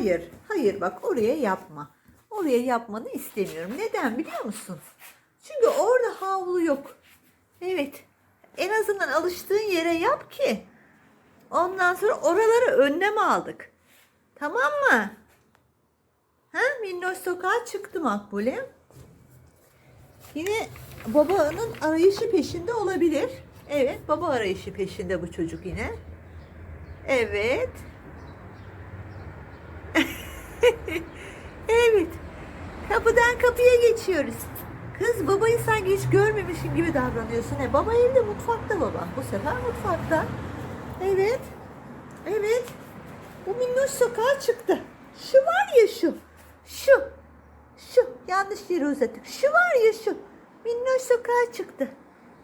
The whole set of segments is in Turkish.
Hayır, hayır bak oraya yapma. Oraya yapmanı istemiyorum. Neden biliyor musun? Çünkü orada havlu yok. Evet. En azından alıştığın yere yap ki. Ondan sonra oraları önlem aldık. Tamam mı? Ha, Minnoş sokağa çıktı Makbule. Yine babanın arayışı peşinde olabilir. Evet, baba arayışı peşinde bu çocuk yine. Evet. evet. Kapıdan kapıya geçiyoruz. Kız babayı sanki hiç görmemişsin gibi davranıyorsun. E, baba evde mutfakta baba. Bu sefer mutfakta. Evet. Evet. Bu minnoş sokağa çıktı. Şu var ya şu. Şu. Şu. Yanlış yere uzattık. Şu var ya şu. Minnoş sokağa çıktı.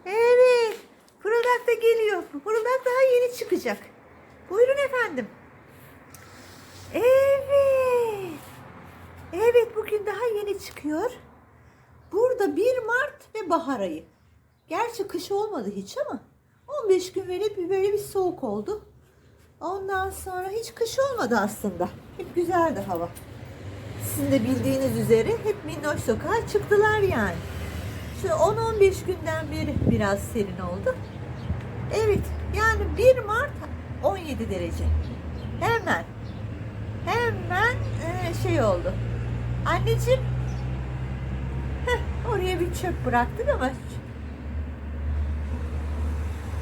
Evet. Fırıldak da geliyor. Fırıldak daha yeni çıkacak. Buyurun efendim. Evet. Bugün daha yeni çıkıyor. Burada 1 Mart ve bahar ayı. Gerçi kış olmadı hiç ama 15 gün böyle bir, böyle bir soğuk oldu. Ondan sonra hiç kış olmadı aslında. Hep güzeldi hava. Sizin de bildiğiniz üzere hep minnoş sokağa çıktılar yani. Şu 10-15 günden beri biraz serin oldu. Evet yani 1 Mart 17 derece. Hemen hemen e, şey oldu. Anneciğim heh, oraya bir çöp bıraktık ama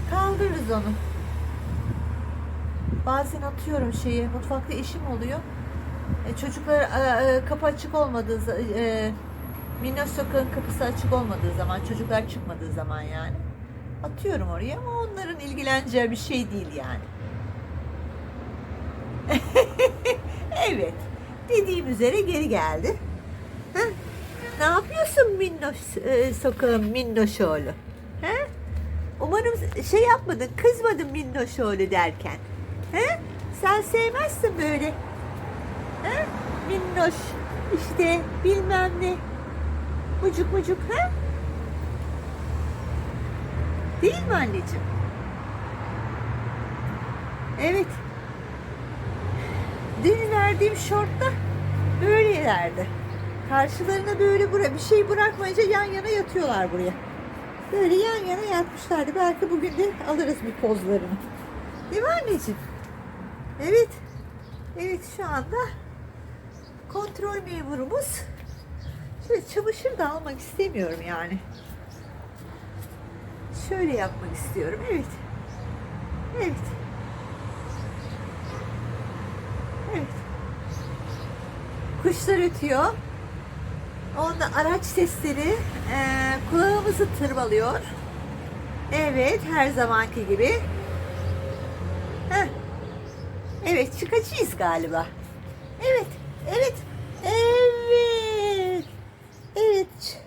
kaldırırız onu. Bazen atıyorum şeyi mutfakta işim oluyor. E, çocuklar e, e, kapı açık olmadığı e, Minnoş sokağın kapısı açık olmadığı zaman çocuklar çıkmadığı zaman yani atıyorum oraya ama onların ilgileneceği bir şey değil yani. evet. Dediğim üzere geri geldi. Heh. Ne yapıyorsun minnoş e, sokağın minnoş oğlu? He? Umarım şey yapmadın, kızmadın minnoş oğlu derken. He? Sen sevmezsin böyle. He? Minnoş, işte bilmem ne. Mucuk mucuk ha? Değil mi anneciğim? Evet. Dün verdiğim şortta böylelerdi. Karşılarına böyle bura bir şey bırakmayınca yan yana yatıyorlar buraya. Böyle yan yana yatmışlardı. Belki bugün de alırız bir pozlarını. Değil mi anneciğim? Evet. Evet şu anda kontrol memurumuz. Şöyle çamaşır da almak istemiyorum yani. Şöyle yapmak istiyorum. Evet. Evet. Kuşlar ötüyor. Onda araç sesleri eee, kulağımızı tırmalıyor. Evet, her zamanki gibi. Heh. Evet, çıkacağız galiba. Evet, evet, evet. Evet.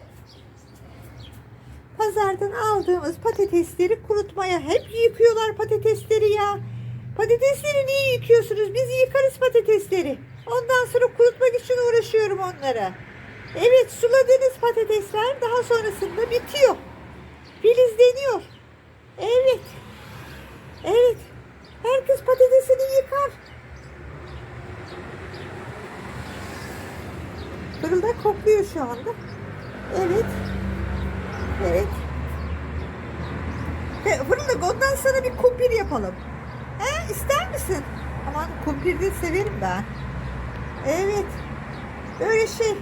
Pazardan aldığımız patatesleri kurutmaya hep yıkıyorlar patatesleri ya. Patatesleri niye yıkıyorsunuz? Biz yıkarız patatesleri. Ondan sonra kurutmak için uğraşıyorum onlara. Evet suladığınız patatesler daha sonrasında bitiyor. Filizleniyor. Evet. Evet. Herkes patatesini yıkar. Fırıldak kokluyor şu anda. Evet. Evet. He, Fırıldak ondan sonra bir kumpir yapalım. He, ister misin? Aman kumpir de severim ben. Evet. Böyle şey.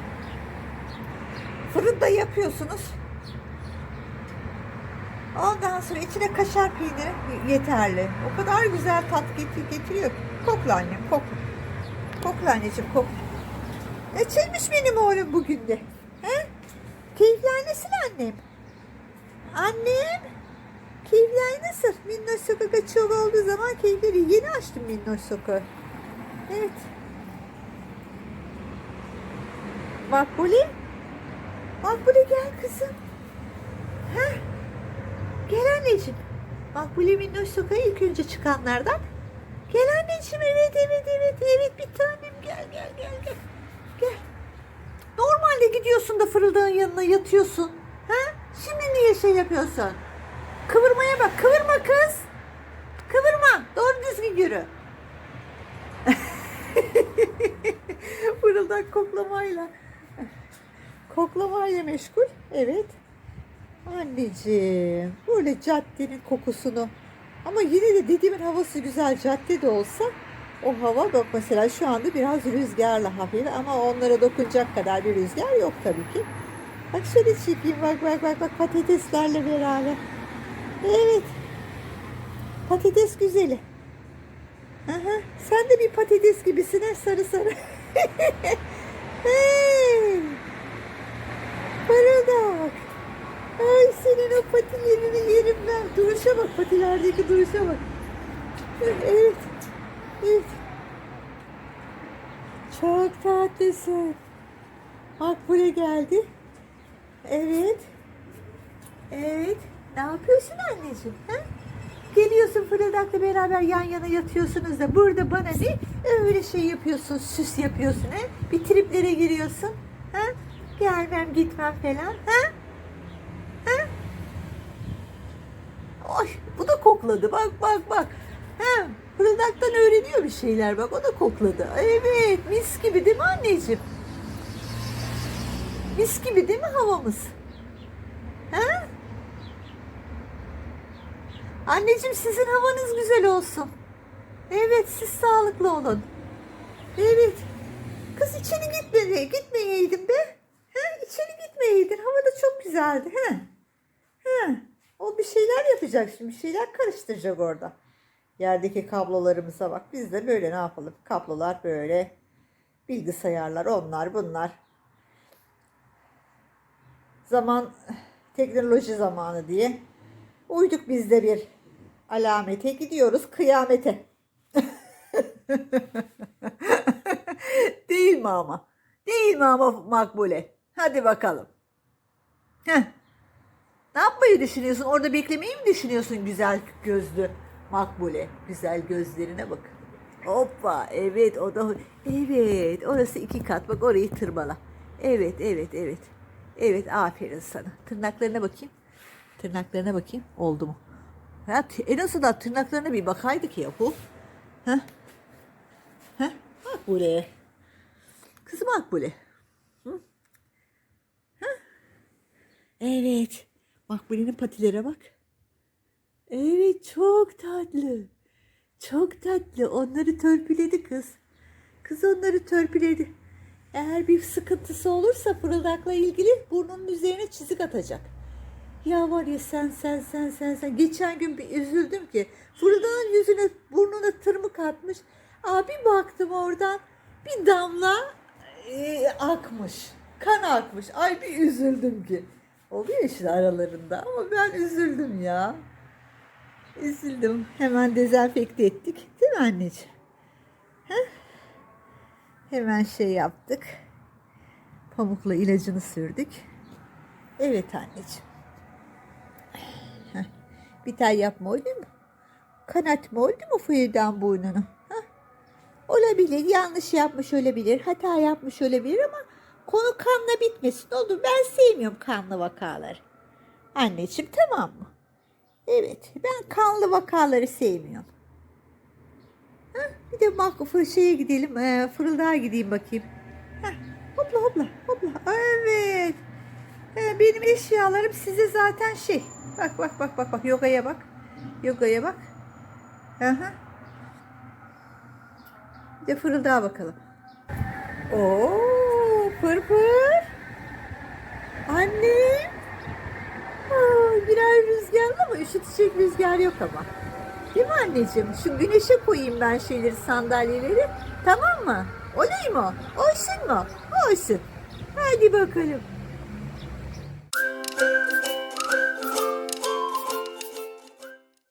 Fırında yapıyorsunuz. Ondan sonra içine kaşar peyniri yeterli. O kadar güzel tat getir- getiriyor. Kokla annem kokla. Kokla anneciğim kokla. Açılmış benim oğlum bugün de. He? Keyifler nasıl annem? Annem? Keyifler nasıl? Minnoş sokak açık olduğu zaman keyifleri yeni açtım Minnoş sokağı. Evet. Makbule? Makbule gel kızım. Heh. Gel anneciğim. Makbule Minnoş sokağa ilk önce çıkanlardan. Gel anneciğim evet evet evet evet bir tanem gel gel gel gel. Gel. Normalde gidiyorsun da fırıldağın yanına yatıyorsun. Ha? Şimdi niye şey yapıyorsun? Kıvırmaya bak. Kıvırma kız. Kıvırma. Doğru düzgün yürü. fırıldak koklamayla. Koklamayla meşgul. Evet. Anneciğim böyle caddenin kokusunu ama yine de dediğimin havası güzel cadde de olsa o hava bak mesela şu anda biraz rüzgarlı hafif ama onlara dokunacak kadar bir rüzgar yok tabii ki. Bak şöyle çekeyim bak bak bak bak patateslerle beraber. Evet. Patates güzeli. Aha, sen de bir patates gibisin ha sarı sarı. hey. Parıldak. Ay senin o patilerini yerim ben. Duruşa bak patilerdeki duruşa bak. Evet. Evet. Çok tatlısın. Bak buraya geldi. Evet. Evet. Ne yapıyorsun anneciğim? Ha? Geliyorsun fırıldakla beraber yan yana yatıyorsunuz da burada bana ne öyle şey yapıyorsun, süs yapıyorsun ha? Bir triplere giriyorsun. Ha? Gelmem gitmem falan. Ha? Ha? Ay bu da kokladı bak bak bak. Ha, fırıldaktan öğreniyor bir şeyler bak o da kokladı. Evet mis gibi değil mi anneciğim? Mis gibi değil mi havamız? Ha? Anneciğim sizin havanız güzel olsun. Evet siz sağlıklı olun. Evet. Kız içeri gitme, gitmeyeydin be. İçeri gitmeyeydin. Hava da çok güzeldi. Ha. Ha. O bir şeyler yapacak şimdi. Bir şeyler karıştıracak orada. Yerdeki kablolarımıza bak. Biz de böyle ne yapalım? Kablolar böyle. Bilgisayarlar onlar bunlar. Zaman teknoloji zamanı diye uyduk biz de bir alamete gidiyoruz kıyamete. Değil mi ama? Değil mi ama Makbule? Hadi bakalım. Heh. Ne yapmayı düşünüyorsun? Orada beklemeyi mi düşünüyorsun güzel gözlü Makbule? Güzel gözlerine bak. Hoppa evet o da evet orası iki kat bak orayı tırmala. Evet evet evet. Evet aferin sana. Tırnaklarına bakayım. Tırnaklarına bakayım. Oldu mu? Ya, en azından tırnaklarına bir bakaydık ya bu. Heh. Heh. Makbule. Kızım Makbule. Hı? Heh. Evet. Makbule'nin patilere bak. Evet çok tatlı. Çok tatlı. Onları törpüledi kız. Kız onları törpüledi. Eğer bir sıkıntısı olursa fırıldakla ilgili burnunun üzerine çizik atacak. Ya var ya sen sen sen sen sen. Geçen gün bir üzüldüm ki fırıldağın yüzüne burnuna tırmık atmış. Abi baktım oradan bir damla e, akmış. Kan akmış. Ay bir üzüldüm ki. Oluyor işte aralarında ama ben üzüldüm ya. Üzüldüm. Hemen dezenfekte ettik. Değil mi anneciğim? Heh. Hemen şey yaptık. Pamukla ilacını sürdük. Evet anneciğim. Heh. Bir tane yapma oldu mu? Kanatma oldu mu Fıyırdan burnunu? Heh. Olabilir. Yanlış yapmış olabilir. Hata yapmış olabilir ama konu kanla bitmesin. Oldu. Ben sevmiyorum kanlı vakaları. Anneciğim tamam mı? Evet. Ben kanlı vakaları sevmiyorum. Ha, bir de bak şeye gidelim. E, fırıldağa gideyim bakayım. Heh, hopla hopla hopla. Evet. E, benim eşyalarım size zaten şey. Bak bak bak bak bak. Yogaya bak. Yogaya bak. Aha. Bir de fırıldağa bakalım. Oo, pır pır. Annem. Aa, birer rüzgarlı ama üşütecek rüzgar yok ama. Değil mi anneciğim? Şu güneşe koyayım ben şeyleri sandalyeleri. Tamam mı? Olayım mı? Olsun mu? Olsun. Hadi bakalım.